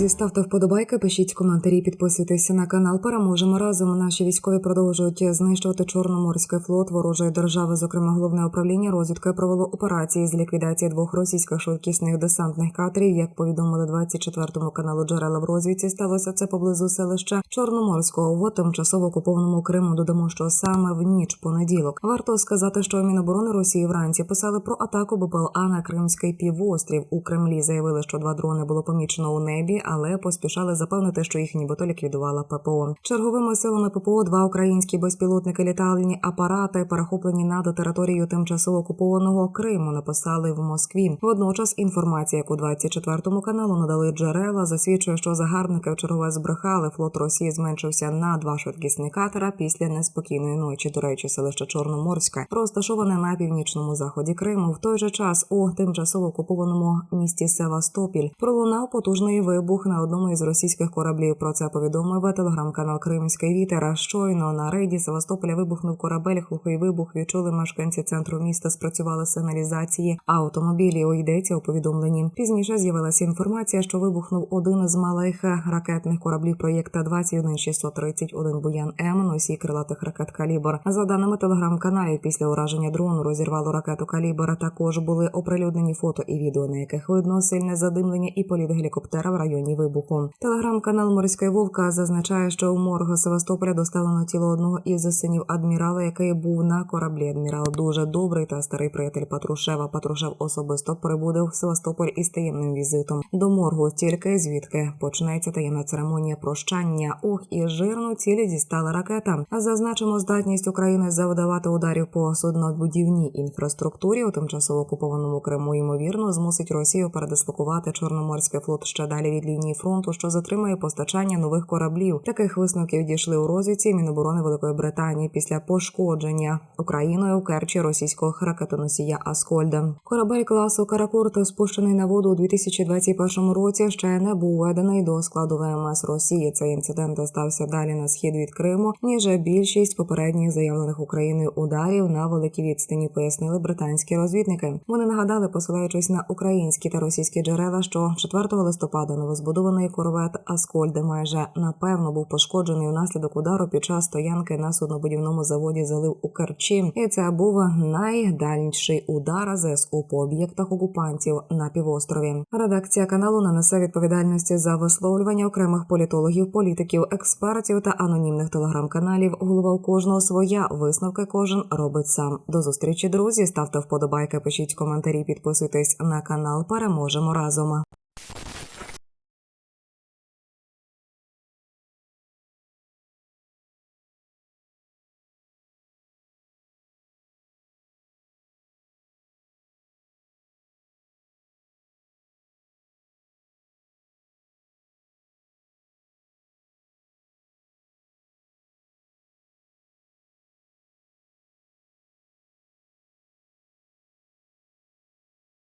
Друзі, ставте вподобайки, пишіть коментарі, підписуйтесь на канал. Переможемо разом. Наші військові продовжують знищувати Чорноморський флот ворожої держави. Зокрема, головне управління розвідки провело операції з ліквідації двох російських швидкісних десантних катерів. Як повідомили 24 каналу джерела в розвідці, сталося це поблизу селища Чорноморського в тимчасово окупованому Криму. Додамо, що саме в ніч понеділок варто сказати, що Міноборони Росії вранці писали про атаку БПЛА на Кримський півострів. У Кремлі заявили, що два дрони було помічено у небі, але поспішали запевнити, що їх нібито ліквідувала ППО. Черговими силами ППО два українські безпілотники літальні апарати, перехоплені над територією тимчасово окупованого Криму, написали в Москві. Водночас інформація, яку 24 каналу надали джерела, засвідчує, що загарбники вчергове збрехали. Флот Росії зменшився на два швидкісні катера після неспокійної ночі. До речі, селище Чорноморське розташоване на північному заході Криму. В той же час у тимчасово окупованому місті Севастопіль пролунав потужний вибух на одному із російських кораблів. Про це повідомив телеграм-канал Кримський вітер. Щойно на рейді Севастополя вибухнув корабель. Глухий вибух відчули мешканці центру міста. Спрацювали сигналізації автомобілів. Йдеться у повідомленні. Пізніше з'явилася інформація, що вибухнув один з малих ракетних кораблів проєкта 21631 Буян М. Носій крилатих ракет Калібр. За даними телеграм-каналів, після ураження дрону розірвало ракету Калібр. Також були оприлюднені фото і відео, на яких видно сильне задимлення і політ гелікоптера в районі вибуху. Телеграм-канал Морська Вовка зазначає, що у морг Севастополя доставлено тіло одного із синів адмірала, який був на кораблі. Адмірал дуже добрий та старий приятель Патрушева. Патрушев особисто прибуде в Севастополь із таємним візитом до моргу, тільки звідки почнеться таємна церемонія прощання. Ох, і жирну цілі дістала ракета. Зазначимо здатність України завдавати ударів по суднобудівній інфраструктурі у тимчасово окупованому Криму. Ймовірно, змусить Росію передислокувати Чорноморський флот ще далі від лінії фронту, що затримує постачання нових кораблів. Таких висновків дійшли у розвідці Міноборони Великої Британії після пошкодження Україною у Керчі російського ракетоносія Аскольда. Корабель класу Каракурт, спущений на воду у 2021 році, ще не був введений до складу ВМС Росії. Цей інцидент стався далі на схід від Криму, ніж більшість попередніх заявлених Україною ударів на великій відстані, пояснили британські розвідники. Вони нагадали, посилаючись на українські та російські джерела, що 4 листопада новозбудований корвет Аскольд майже напевно був пошкоджений внаслідок удару під час стоянки на суднобудівному заводі залив у Керчі. І це був найдальніший удар ЗСУ по об'єктах окупантів на півострові. Редакція каналу не несе відповідальності за висловлювання окремих політологів, політиків, експертів та анонімних телеграм-каналів. Голова у кожного своя висновки кожен робить сам. До зустрічі, друзі. Ставте вподобайки, пишіть коментарі, підписуйтесь на канал. Переможемо разом.